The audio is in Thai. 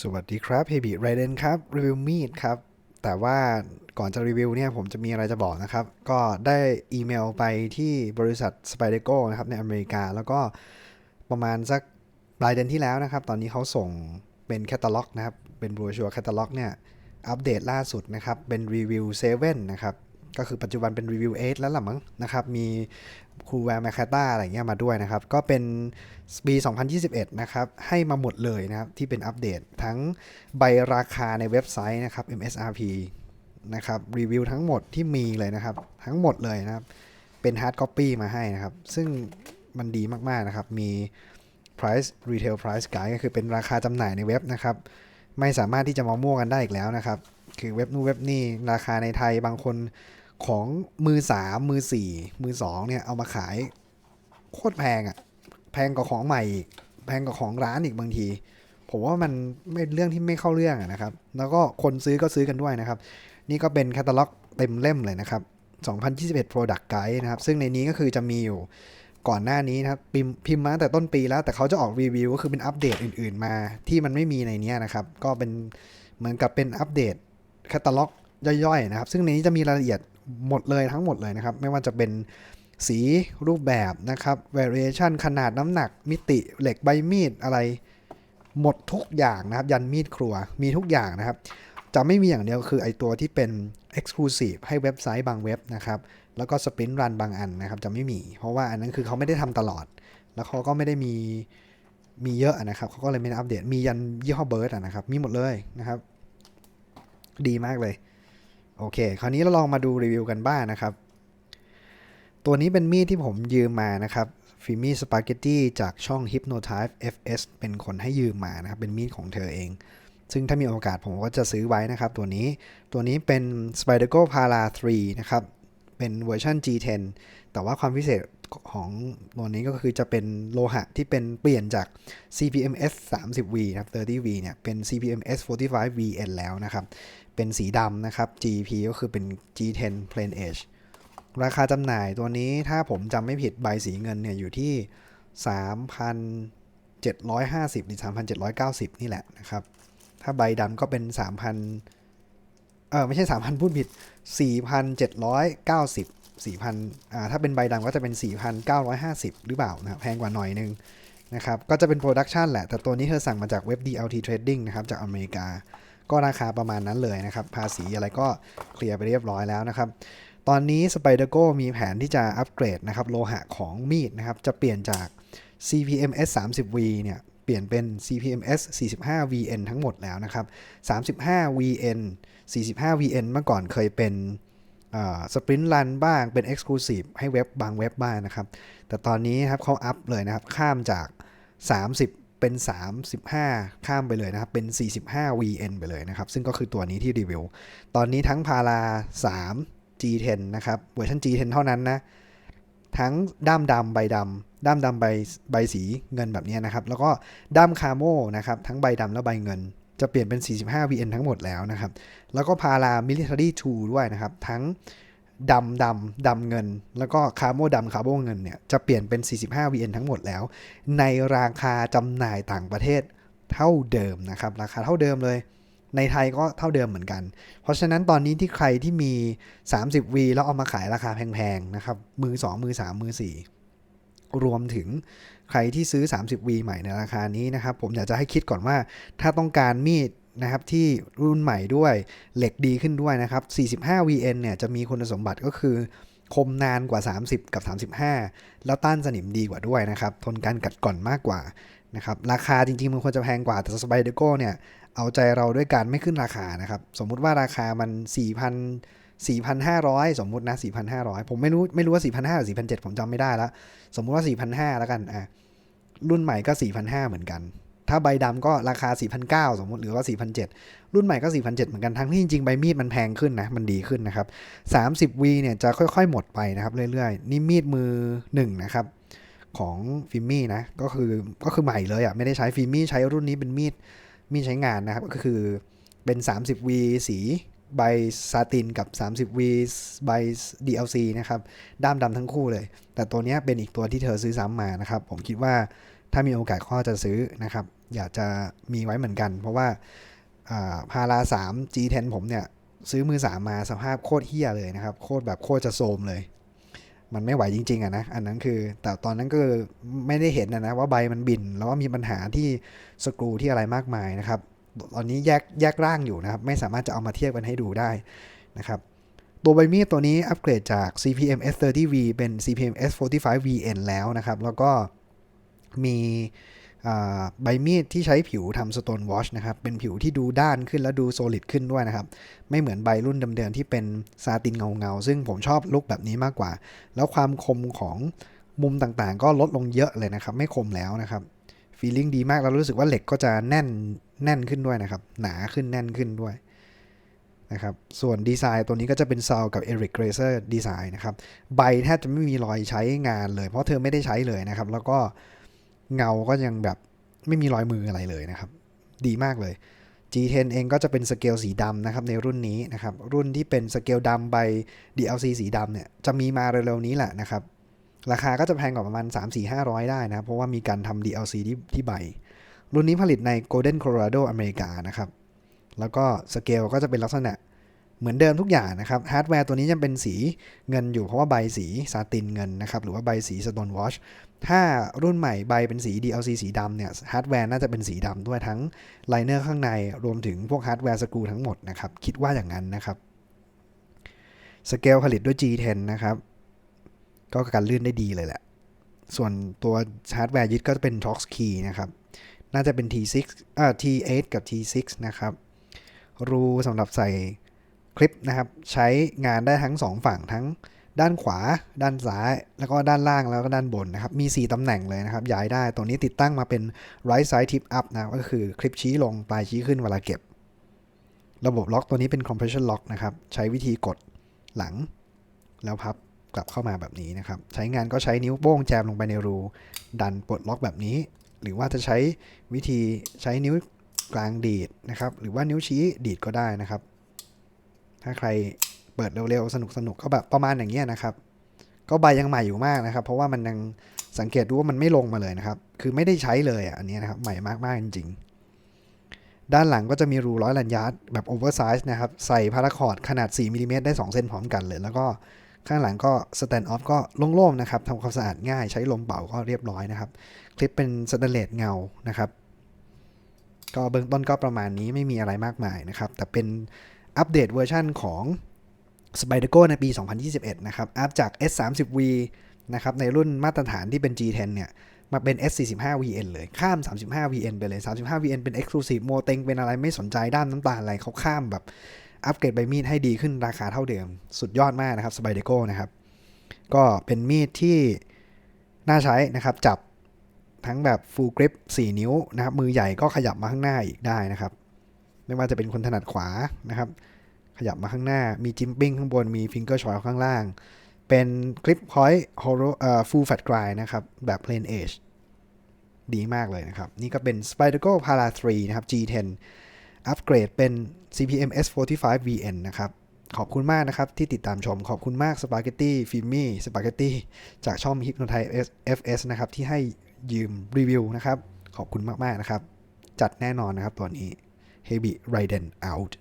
สวัสดีครับเฮบิไรเดนครับรีวิวมีดครับ แต่ว่าก่อนจะรีวิวเนี่ยผมจะมีอะไรจะบอกนะครับ ก็ได้อีเมลไปที่บริษัท s p y d e c o นะครับในอเมริกา แล้วก็ประมาณสักปลายเดือนที่แล้วนะครับ ตอนนี้เขาส่งเป็นแคตตาล็อกนะครับ เป็นบรชัวแคตตาล็อกเนี่ย อัปเดตล่าสุดนะครับ เป็นรีวิว7นะครับ ก็คือปัจจุบันเป็นรีวิว8แล้วล่ะมั้งนะครับมีครูแวร์แมคคาตาอะไรเงี้ยมาด้วยนะครับ ก็เป็นปี 2021 นะครับ ให้มาหมดเลยนะครับ ที่เป็นอัปเดตทั้งใบราคาในเว็บไซต์นะครับ MSRP นะครับ รีวิวทั้งหมดที่มีเลยนะครับ ทั้งหมดเลยนะครับ เป็นฮาร์ดคอปปี้มาให้นะครับ ซึ่งมันดีมาก ๆ นะครับ มี price retail price guide ก็คือเป็นราคาจำหน่ายในเว็บนะครับ ไม่สามารถที่จะมามั่วกันได้อีกแล้วนะครับ คือเว็บนู้นเว็บนี่ราคาในไทยบางคน ของมือสามมือสี่มือสองเนี่ยเอามาขายโคตรแพงอะ่ะ แพงกว่าของใหม่อีกแพงกว่าของร้านอีกบางที ผมว่ามันไม่เรื่องที่ไม่เข้าเรื่องอะนะครับ แล้วก็คนซื้อก็ซื้อกันด้วยนะครับ นี่ก็เป็นแคตตาล็อกเต็มเล่มเลยนะครับ 2021 Product Guide นะครับ ซึ่งในนี้ก็คือจะมีอยู่ก่อนหน้านี้นะครับพิมพ์พิมพ์มาแต่ต้นปีแล้ว แต่เขาจะออกรีวิวก็คือเป็นอัปเดตอื่น ๆ มาที่มันไม่มีในนี้นะครับ ก็เป็นเหมือนกับเป็นอัปเดตแคตตาล็อกย่อยๆนะครับ ซึ่งในนี้จะมีรายละเอียด หมดเลยทั้งหมดเลยนะครับ ไม่ว่าจะเป็นสีรูปแบบนะครับ variation ขนาดน้ำหนักมิติเหล็กใบมีดอะไร หมดทุกอย่างนะครับ ยันมีดครัวมีทุกอย่างนะครับ จะไม่มีอย่างเดียวคือไอตัวที่เป็น Exclusive ให้เว็บไซต์บางเว็บนะครับ แล้วก็สปรินต์รันบางอันนะครับ จะไม่มี เพราะว่าอันนั้นคือเขาไม่ได้ทำตลอด แล้วเขาก็ไม่ได้มีมีเยอะนะครับเขาก็เลยไม่ได้อัปเดตมียันยี่ห้อเบิร์ดนะครับ มีหมดเลยนะครับ ดีมากเลย โอเค คราวนี้เราลองมาดูรีวิวกันบ้างนะครับ ตัวนี้เป็นมีดที่ผมยืมมานะครับฟิมี่สปาเกตตี้จากช่อง Hypnotype FS เป็นคนให้ยืมมานะครับ เป็นมีดของเธอเอง ซึ่งถ้ามีโอกาสผมก็จะซื้อไว้นะครับ ตัวนี้ ตัวนี้เป็น s p i d e r g o p a r a 3 นะครับ เป็นเวอร์ชัน G10 แต่ว่าความพิเศษ ของตัวนี้ก็คือจะเป็นโลหะที่เป็นเปลี่ยนจาก CPMS 30V นะครับ 30V เนี่ย เป็น CPMS 45VN แล้วนะครับ เป็นสีดำนะครับ GP ก็คือเป็น G10 Plain Edge ราคาจำหน่ายตัวนี้ถ้าผมจำไม่ผิดใบสีเงินเนี่ย อยู่ที่ 3,750 หรือ 3,790 นี่แหละนะครับ ถ้าใบดำก็เป็น 3,000 เออไม่ใช่ 3,000 พูดผิด 4,790 4,000อ่าถ้าเป็นใบดำก็จะเป็น 4,950 หรือเปล่านะครับแพงกว่าหน่อยนึงนะครับก็จะเป็นโปรดักชันแหละ แต่ตัวนี้เธอสั่งมาจากเว็บ DLT Trading นะครับจากอเมริกา ก็ราคาประมาณนั้นเลยนะครับ ภาษีอะไรก็เคลียร์ไปเรียบร้อยแล้วนะครับ ตอนนี้ s p y d e r g o มีแผนที่จะอัปเกรดนะครับโลหะของมีดนะครับจะเปลี่ยนจาก CPMS 30V เนี่ยเปลี่ยนเป็น CPMS 45VN ทั้งหมดแล้วนะครับ 35VN 45VN เมื่อก่อนเคยเป็น สปรินต์รันบ้างเป็น Exclusive ให้เว็บบางเว็บบ้างนะครับ แต่ตอนนี้ครับเขาอัพเลยนะครับ ข้ามจาก 30 เป็น 35 ข้ามไปเลยนะครับ เป็น 45 VN ไปเลยนะครับ ซึ่งก็คือตัวนี้ที่รีวิว ตอนนี้ทั้งพารา3 G10 นะครับ เวอร์ชัน G10 เท่านั้นนะ ทั้งด้ามดำใบดำด้ามดำใบใบสีเงินแบบนี้นะครับ แล้วก็ด้ามคาโมนะครับ ทั้งใบดำและใบเงิน จะเปลี่ยนเป็น 45 VN ทั้งหมดแล้วนะครับ แล้วก็พารา military 2ด้วยนะครับ ทั้งดำดำดำเงิน แล้วก็คาร์โมดำคาร์โมเงินเนี่ยจะเปลี่ยนเป็น 45 VN ทั้งหมดแล้ว ในราคาจำหน่ายต่างประเทศเท่าเดิมนะครับ ราคาเท่าเดิมเลย ในไทยก็เท่าเดิมเหมือนกัน เพราะฉะนั้นตอนนี้ที่ใครที่มี 30V แล้วเอามาขายราคาแพงๆนะครับ มือ 2 มือ 3 มือ 4 รวมถึงใครที่ซื้อ 30V ใหม่ในราคานี้นะครับ ผมอยากจะให้คิดก่อนว่า ถ้าต้องการมีดนะครับที่รุ่นใหม่ด้วยเหล็กดีขึ้นด้วยนะครับ 45VN เนี่ยจะมีคุณสมบัติก็คือคมนานกว่า 30 กับ 35 แล้วต้านสนิมดีกว่าด้วยนะครับ ทนการกัดก่อนมากกว่านะครับ ราคาจริงๆ มันควรจะแพงกว่า แต่สไปเดโก้เนี่ย เอาใจเราด้วยการไม่ขึ้นราคานะครับ สมมุติว่าราคามัน 4,000 4,500 สมมุตินะ 4,500 ผมไม่รู้ไม่รู้ว่า 4,500 หรือ 4,700 ผมจำไม่ได้ละสมมุติว่า 4,500 แล้วกันอะรุ่นใหม่ก็ 4,500 เหมือนกัน ถ้าใบดำก็ราคา 4,900 สมมุติหรือว่า 4,700 รุ่นใหม่ก็ 4,700 เหมือนกันทั้งที่จริงๆ ใบมีดมันแพงขึ้นนะ มันดีขึ้นนะครับ 30V เนี่ยจะค่อยๆ หมดไปนะครับเรื่อยๆ นี่มีดมือ 1 นะครับของฟิมมี่นะก็คือก็คือใหม่เลยอะ่ะไม่ได้ใช้ฟิมมี่ใช้รุ่นนี้เป็นมีดมีดใช้งานนะครับก็คือเป็น 30V สี ใบซาตินกับ 30V ใบ DLC นะครับ ด้ามดำทั้งคู่เลย แต่ตัวนี้เป็นอีกตัวที่เธอซื้อซ้ำมานะครับ ผมคิดว่าถ้ามีโอกาสก็จะซื้อนะครับ อยากจะมีไว้เหมือนกัน เพราะว่าพารา3 G10 ผมเนี่ย ซื้อมือสามมาสภาพโคตรเฮี้ยเลยนะครับ โคตรแบบโคตรจะโทมเลย มันไม่ไหวจริง ๆอะนะ อันนั้นคือ แต่ตอนนั้นก็ไม่ได้เห็นนะนะว่าใบมันบิน แล้วก็มีปัญหาที่สกรูที่อะไรมากมายนะครับ ตอนนี้แยกแยกร่างอยู่นะครับ ไม่สามารถจะเอามาเทียบกันให้ดูได้นะครับ ตัวใบมีดตัวนี้อัปเกรดจาก CPM S30V เป็น CPM S45VN แล้วนะครับ แล้วก็มีใบมีดที่ใช้ผิวทำ Stone Wash นะครับ เป็นผิวที่ดูด้านขึ้นและดูโซลิดขึ้นด้วยนะครับ ไม่เหมือนใบรุ่นเดิมๆที่เป็นซาตินเงาๆ ซึ่งผมชอบลุคแบบนี้มากกว่า แล้วความคมของมุมต่างๆ ก็ลดลงเยอะเลยนะครับ ไม่คมแล้วนะครับ ฟีลลิ่งดีมากแล้วรู้สึกว่าเหล็กก็จะแน่นแน่นขึ้นด้วยนะครับ หนาขึ้นแน่นขึ้นด้วยนะครับส่วนดีไซน์ตัวนี้ก็จะเป็นซาวกับ Eric Grazer ดีไซน์นะครับใบแทบจะไม่มีรอยใช้งานเลย เพราะเธอไม่ได้ใช้เลยนะครับ แล้วก็เงาก็ยังแบบไม่มีรอยมืออะไรเลยนะครับ ดีมากเลย G10 เองก็จะเป็นสเกลสีดำนะครับในรุ่นนี้นะครับ รุ่นที่เป็นสเกลดำใบ DLC สีดำเนี่ยจะมีมาเร็วๆนี้แหละนะครับ ราคาก็จะแพงกว่าประมาณ 3 4 5 0 0 ได้นะ เพราะว่ามีการทำ DLC ที่ที่ใบ รุ่นนี้ผลิตใน Golden Colorado อเมริกานะครับ แล้วก็สเกลก็จะเป็นลักษณะเหมือนเดิมทุกอย่างนะครับ ฮาร์ดแวร์ตัวนี้ยังเป็นสีเงินอยู่เพราะว่าใบสีซาตินเงินนะครับ หรือว่าใบสีสโตนวอชถ้ารุ่นใหม่ใบเป็นสี DLC สีดำเนี่ย ฮาร์ดแวร์น่าจะเป็นสีดำด้วยทั้งไลเนอร์ข้างในรวมถึงพวกฮาร์ดแวร์สกรูทั้งหมดนะครับ คิดว่าอย่างนั้นนะครับ สเกลผลิตด้วย G10 นะครับ ก็การลื่นได้ดีเลยแหละ ส่วนตัวฮาร์ดแวร์ยึดก็จะเป็น Tox Key นะครับ น่าจะเป็น T6 อ่า T8 กับ T6 นะครับ รูสำหรับใส่คลิปนะครับ ใช้งานได้ทั้ง 2 ฝั่งทั้งด้านขวา ด้านซ้าย แล้วก็ด้านล่างแล้วก็ด้านบนนะครับ มี 4ตำแหน่งเลยนะครับ ย้ายได้ตัวนี้ติดตั้งมาเป็น right side tip up นะ ก็คือคลิปชี้ลง ปลายชี้ขึ้นเวลาเก็บ ระบบล็อกตัวนี้เป็น compression lock นะครับ ใช้วิธีกดหลังแล้วพับ กลับเข้ามาแบบนี้นะครับ ใช้งานก็ใช้นิ้วโป้งแจมลงไปในรู ดันปลดล็อกแบบนี้ หรือว่าจะใช้วิธีใช้นิ้วกลางดีดนะครับ หรือว่านิ้วชี้ดีดก็ได้นะครับ ถ้าใครเปิดเร็วๆ สนุกๆก็แบบประมาณอย่างเงี้ยนะครับ ก็ใบยังใหม่อยู่มากนะครับ เพราะว่ามันยังสังเกตดูว่ามันไม่ลงมาเลยนะครับ คือไม่ได้ใช้เลยอันนี้นะครับ ใหม่มากๆจริงๆ ด้านหลังก็จะมีรูร้อยลันยาร์ดแบบโอเวอร์ไซส์นะครับ ใส่พาราคอร์ดขนาด 4มิลิเมตรได้ 2 เส้นพร้อมกันเลย แล้วก็ ข้างหลังก็สแตนด์ออฟก็โล่งๆนะครับทำความสะอาดง่ายใช้ลมเป่าก็เรียบร้อยนะครับ คลิปเป็นสแตนเลสเงานะครับ ก็เบื้องต้นก็ประมาณนี้ไม่มีอะไรมากมายนะครับ แต่เป็นอัปเดตเวอร์ชันของ s p y d e r g o ในปี 2021 นะครับ อัพจาก S30V นะครับ ในรุ่นมาตรฐานที่เป็น G10 เนี่ย มาเป็น S45VN เลย ข้าม 35VN ไปเลย 35VN เป็น Exclusive โมเต็งเป็นอะไรไม่สนใจด้านน้ำตาลอะไรเขาข้ามแบบ อัปเกรดใบมีดให้ดีขึ้นราคาเท่าเดิม สุดยอดมากนะครับ s p y d e r g o นะครับ ก็เป็นมีดที่น่าใช้นะครับ จับทั้งแบบ full grip 4นิ้วนะครับ มือใหญ่ก็ขยับมาข้างหน้าอีกได้นะครับ ไม่ว่าจะเป็นคนถนัดขวานะครับ ขยับมาข้างหน้า มีจิมปิ้งข้างบน มีฟิงเกอร์ชอยข้างล่าง เป็นคลิปพอยต์ฮโรเอ่ฟูลแฟตกรายนะครับ แบบ plain edge ดีมากเลยนะครับ นี่ก็เป็น Spyderco Para 3 นะครับ G10 อัปเกรดเป็น CPM S45VN นะครับ ขอบคุณมากนะครับ ที่ติดตามชม ขอบคุณมาก Spaghetti f i m m y Spaghetti จากช่องฮิปโนไทย FS นะครับ ที่ให้ยืมรีวิวนะครับ ขอบคุณมาก ๆ นะครับ จัดแน่นอนนะครับตัวนี้ Heavy Raiden out